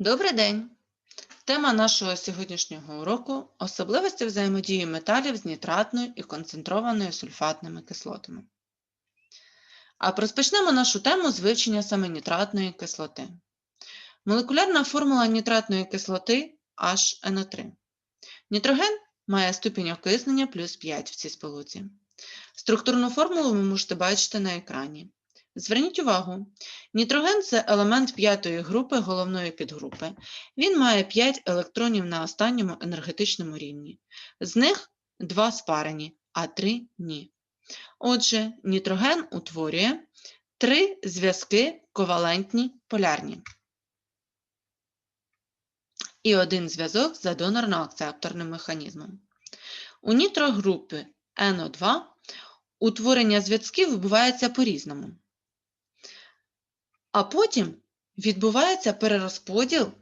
Добрий день! Тема нашого сьогоднішнього уроку особливості взаємодії металів з нітратною і концентрованою сульфатними кислотами. А розпочнемо нашу тему з вивчення саме нітратної кислоти. Молекулярна формула нітратної кислоти HNO3. Нітроген має ступінь окиснення плюс 5 в цій сполуці. Структурну формулу ви можете бачити на екрані. Зверніть увагу, нітроген це елемент п'ятої групи головної підгрупи. Він має 5 електронів на останньому енергетичному рівні. З них 2 спарені, а 3 ні. Отже, нітроген утворює 3 зв'язки ковалентні полярні. І один зв'язок за донорно-акцепторним механізмом. У нітрогрупи NO2 утворення зв'язків відбувається по-різному. А потім відбувається перерозподіл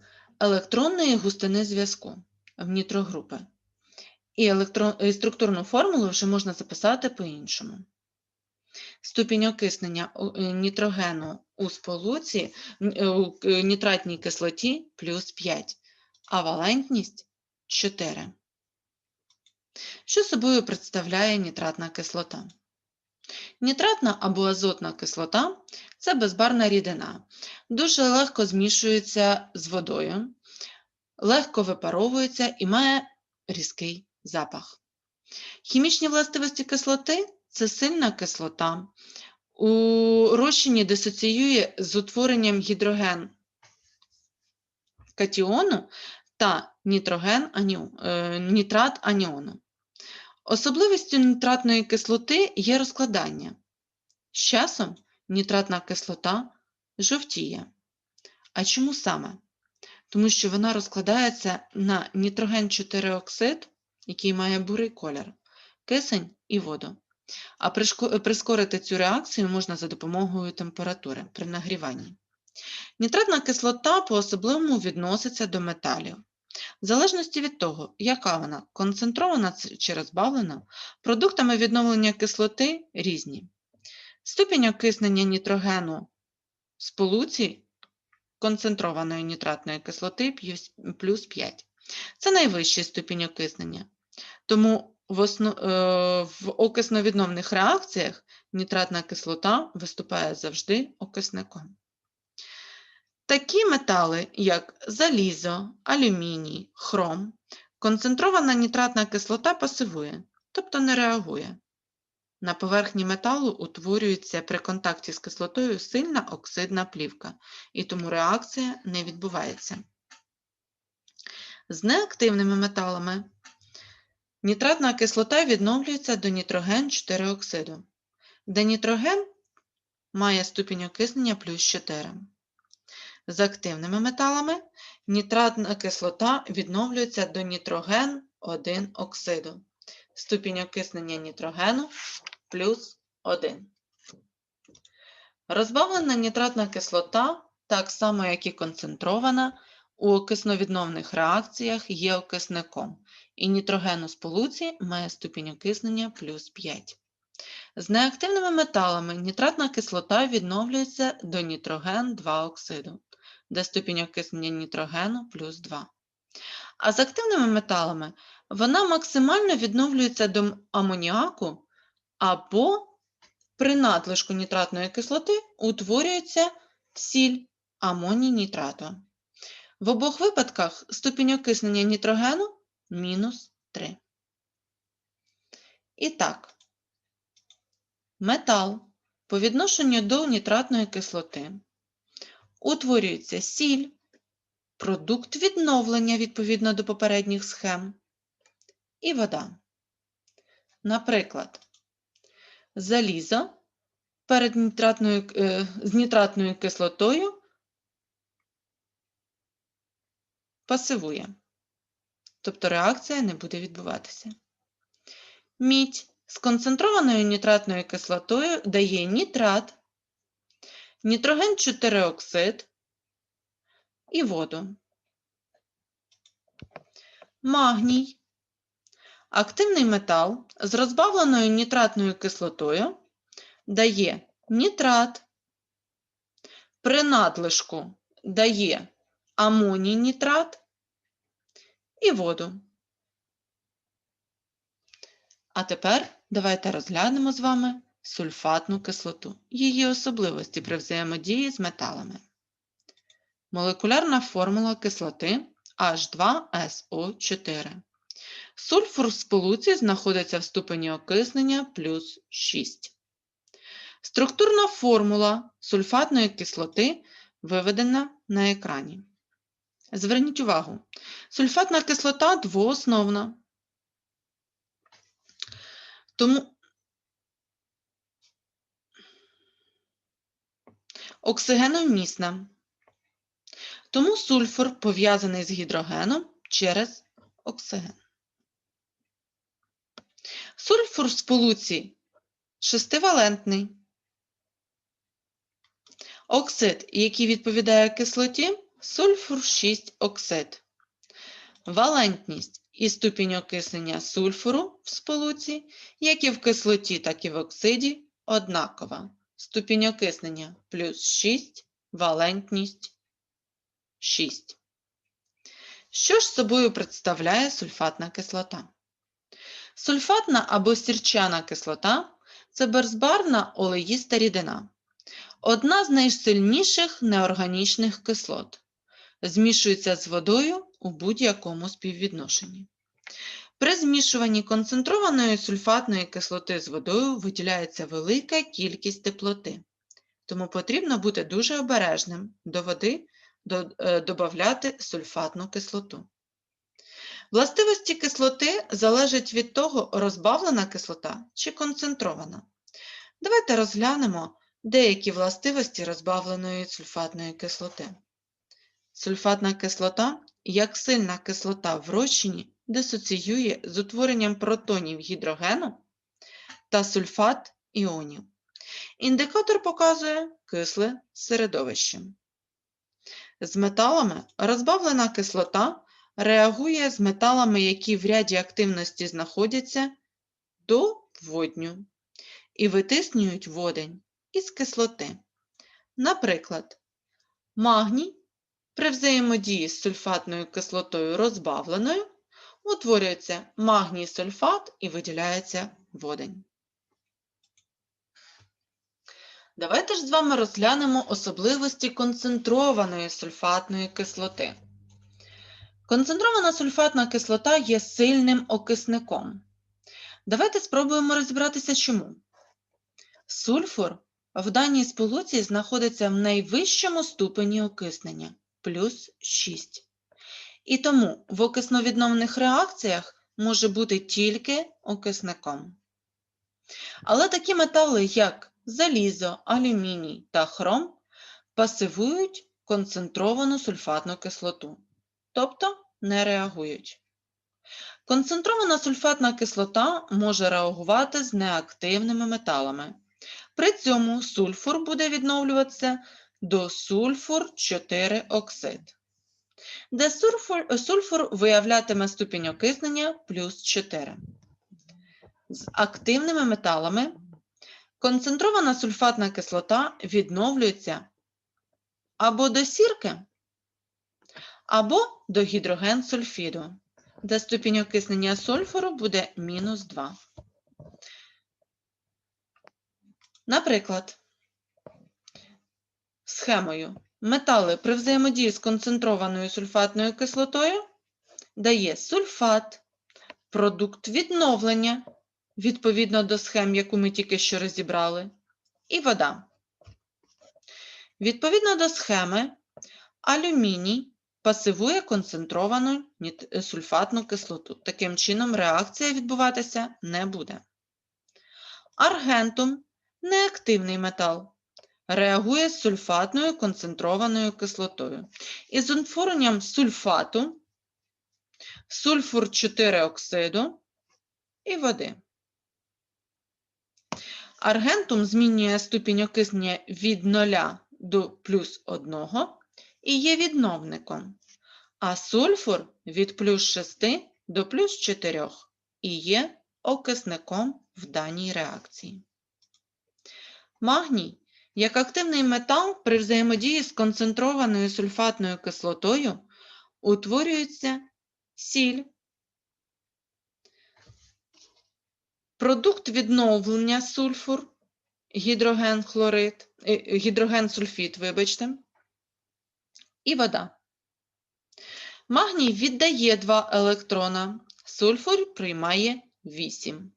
електронної густини зв'язку в нітрогрупи. І, електрон... і структурну формулу вже можна записати по-іншому. Ступінь окиснення е, нітрогену у сполуці у нітратній кислоті плюс 5, а валентність 4. Що собою представляє нітратна кислота? Нітратна або азотна кислота це безбарна рідина. Дуже легко змішується з водою, легко випаровується і має різкий запах. Хімічні властивості кислоти це сильна кислота. У розчині дисоціює з утворенням гідроген катіону та нітроген аніо- е, нітрат аніону. Особливістю нітратної кислоти є розкладання. З часом нітратна кислота жовтіє. А чому саме? Тому що вона розкладається на нітроген 4 оксид, який має бурий колір, кисень і воду. А прискорити цю реакцію можна за допомогою температури при нагріванні. Нітратна кислота по-особливому відноситься до металів. В залежності від того, яка вона концентрована чи розбавлена, продуктами відновлення кислоти різні. Ступінь окиснення нітрогену в сполуці концентрованої нітратної кислоти плюс- плюс 5. Це найвищий ступінь окиснення. Тому в, осно... е, в окисновідновних реакціях нітратна кислота виступає завжди окисником. Такі метали, як залізо, алюміній, хром, концентрована нітратна кислота пасивує, тобто не реагує. На поверхні металу утворюється при контакті з кислотою сильна оксидна плівка, і тому реакція не відбувається. З неактивними металами нітратна кислота відновлюється до нітроген 4 оксиду, де нітроген має ступінь окиснення плюс 4. З активними металами нітратна кислота відновлюється до нітроген 1 оксиду. Ступінь окиснення нітрогену плюс 1. Розбавлена нітратна кислота, так само як і концентрована, у окисновідновних реакціях є окисником, і нітроген у сполуці має ступінь окиснення плюс 5. З неактивними металами нітратна кислота відновлюється до нітроген 2 оксиду, де ступінь окиснення нітрогену плюс 2. А з активними металами вона максимально відновлюється до амоніаку або при надлишку нітратної кислоти утворюється сіль амоній нітрату. В обох випадках ступінь окиснення нітрогену мінус 3. І так, метал по відношенню до нітратної кислоти утворюється сіль, продукт відновлення відповідно до попередніх схем і вода. Наприклад, залізо перед нітратною, е, з нітратною кислотою пасивує, тобто реакція не буде відбуватися. Мідь з концентрованою нітратною кислотою дає нітрат, нітроген 4 оксид і воду. Магній активний метал з розбавленою нітратною кислотою дає нітрат, при надлишку дає амоній нітрат і воду. А тепер давайте розглянемо з вами сульфатну кислоту, її особливості при взаємодії з металами. Молекулярна формула кислоти H2SO4. Сульфур в сполуці знаходиться в ступені окиснення плюс 6. Структурна формула сульфатної кислоти виведена на екрані. Зверніть увагу, сульфатна кислота двоосновна. Тому оксигеновмісна. Тому сульфур пов'язаний з гідрогеном через оксиген. Сульфур в сполуці шестивалентний. Оксид, який відповідає кислоті, сульфур 6 оксид. Валентність і ступінь окиснення сульфуру в сполуці, як і в кислоті, так і в оксиді, однакова. Ступінь окиснення плюс 6, валентність 6. Що ж собою представляє сульфатна кислота? Сульфатна або сірчана кислота це берзбарна олеїста рідина. Одна з найсильніших неорганічних кислот. Змішується з водою у будь-якому співвідношенні. При змішуванні концентрованої сульфатної кислоти з водою виділяється велика кількість теплоти, тому потрібно бути дуже обережним до води е, додати сульфатну кислоту. Властивості кислоти залежать від того, розбавлена кислота чи концентрована. Давайте розглянемо деякі властивості розбавленої сульфатної кислоти. Сульфатна кислота, як сильна кислота в розчині, дисоціює з утворенням протонів гідрогену та сульфат іонів. Індикатор показує кисле середовище. З металами розбавлена кислота реагує з металами, які в ряді активності знаходяться до водню і витиснюють водень із кислоти. Наприклад, магній при взаємодії з сульфатною кислотою розбавленою утворюється магній сульфат і виділяється водень. Давайте ж з вами розглянемо особливості концентрованої сульфатної кислоти. Концентрована сульфатна кислота є сильним окисником. Давайте спробуємо розібратися чому. Сульфур в даній сполуці знаходиться в найвищому ступені окиснення плюс 6. І тому в окисновідновних реакціях може бути тільки окисником. Але такі метали, як залізо, алюміній та хром, пасивують концентровану сульфатну кислоту, тобто не реагують. Концентрована сульфатна кислота може реагувати з неактивними металами. При цьому сульфур буде відновлюватися до сульфур 4 оксид, де сульфур, сульфур виявлятиме ступінь окиснення плюс 4. З активними металами концентрована сульфатна кислота відновлюється або до сірки, або до гідрогенсульфіду, де ступінь окиснення сульфуру буде мінус 2. Наприклад, схемою метали при взаємодії з концентрованою сульфатною кислотою дає сульфат, продукт відновлення, відповідно до схем, яку ми тільки що розібрали, і вода. Відповідно до схеми, алюміній пасивує концентровану сульфатну кислоту. Таким чином, реакція відбуватися не буде. Аргентум неактивний метал. Реагує з сульфатною концентрованою кислотою. Із утворенням сульфату, сульфур 4 оксиду і води. Аргентум змінює ступінь окиснення від 0 до плюс 1 і є відновником, а сульфур від плюс 6 до плюс 4 і є окисником в даній реакції. Магній Як активний метал при взаємодії з концентрованою сульфатною кислотою утворюється сіль. Продукт відновлення сульфур, гідроген хлорид, е, гідроген сульфід, вибачте, і вода. Магній віддає 2 електрона, сульфур приймає 8.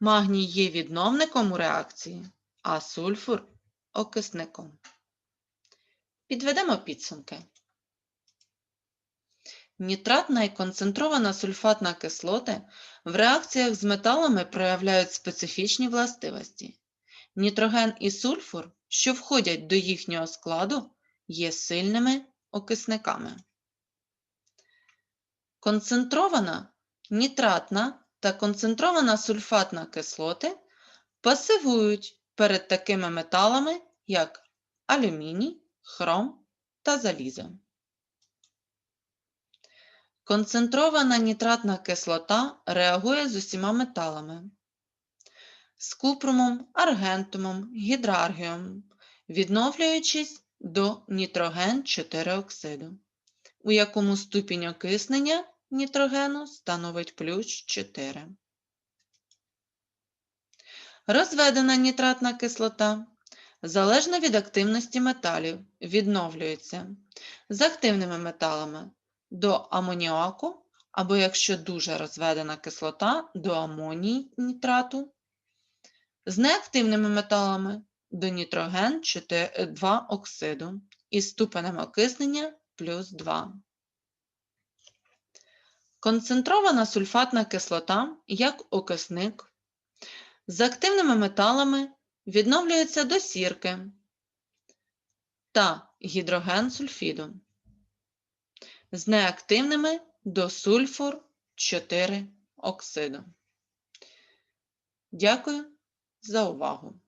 Магній є відновником у реакції, а сульфур окисником. Підведемо підсумки. Нітратна і концентрована сульфатна кислоти в реакціях з металами проявляють специфічні властивості. Нітроген і сульфур, що входять до їхнього складу, є сильними окисниками. Концентрована нітратна та концентрована сульфатна кислоти пасивують перед такими металами, як алюміній, хром та залізо. Концентрована нітратна кислота реагує з усіма металами з купрумом, аргентумом, гідраргієм, відновлюючись до нітроген 4 оксиду, у якому ступінь окиснення нітрогену становить плюс 4. Розведена нітратна кислота залежно від активності металів відновлюється з активними металами до амоніаку, або якщо дуже розведена кислота, до амоній нітрату, з неактивними металами до нітроген 2 оксиду із ступенем окиснення плюс 2. Концентрована сульфатна кислота як окисник з активними металами відновлюється до сірки та гідроген сульфіду з неактивними до сульфур 4 оксиду. Дякую за увагу!